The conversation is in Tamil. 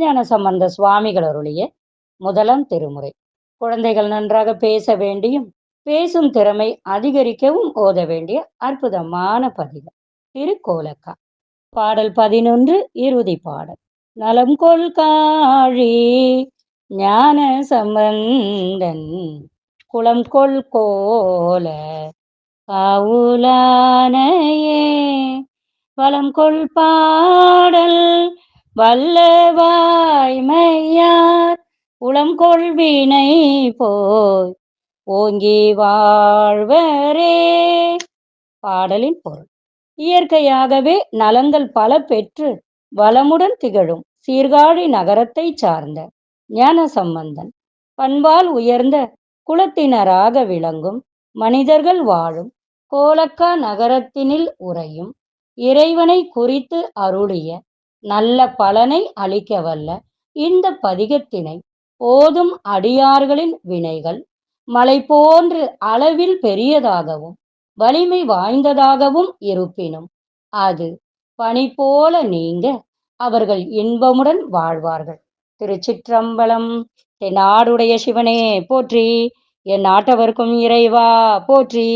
திருஞான சம்பந்த சுவாமிகள் அருளிய முதலாம் திருமுறை. குழந்தைகள் நன்றாக பேச வேண்டியும் பேசும் திறமை அதிகரிக்கவும் ஓத வேண்டிய அற்புதமான பதிகம். திருக்கோலக்கா. பாடல் பதினொன்று இறுதி பாடல். நலம் கொள்காழி ஞான சம்பந்தன். குளம் கொள் கோல காவுலானையே. வளம் கொள் பாடல் வல்லவாய்மையார் உளம் கொள்வினை போய் ஓங்கி வாழ்வரே. பாடலின் பொருள். இயற்கையாகவே நலங்கள் பல பெற்று வளமுடன் திகழும் சீர்காழி நகரத்தை சார்ந்த ஞான சம்பந்தன் பண்பால் உயர்ந்த குலத்தினராக விளங்கும் மனிதர்கள் வாழும் கோலக்கா நகரத்தினில் உறையும் இறைவனை குறித்து அருளிய நல்ல பலனை அளிக்க வல்ல. இந்த பதிகத்தினை ஓதும் அடியார்களின் வினைகள் மலை போன்று அளவில் பெரியதாகவும் வலிமை வாய்ந்ததாகவும் இருப்பினும் அது பனி போல நீங்க அவர்கள் இன்பமுடன் வாழ்வார்கள். திருச்சிற்றம்பலம் என் நாடுடைய சிவனே போற்றி. என் நாட்டவர்க்கும் இறைவா போற்றி.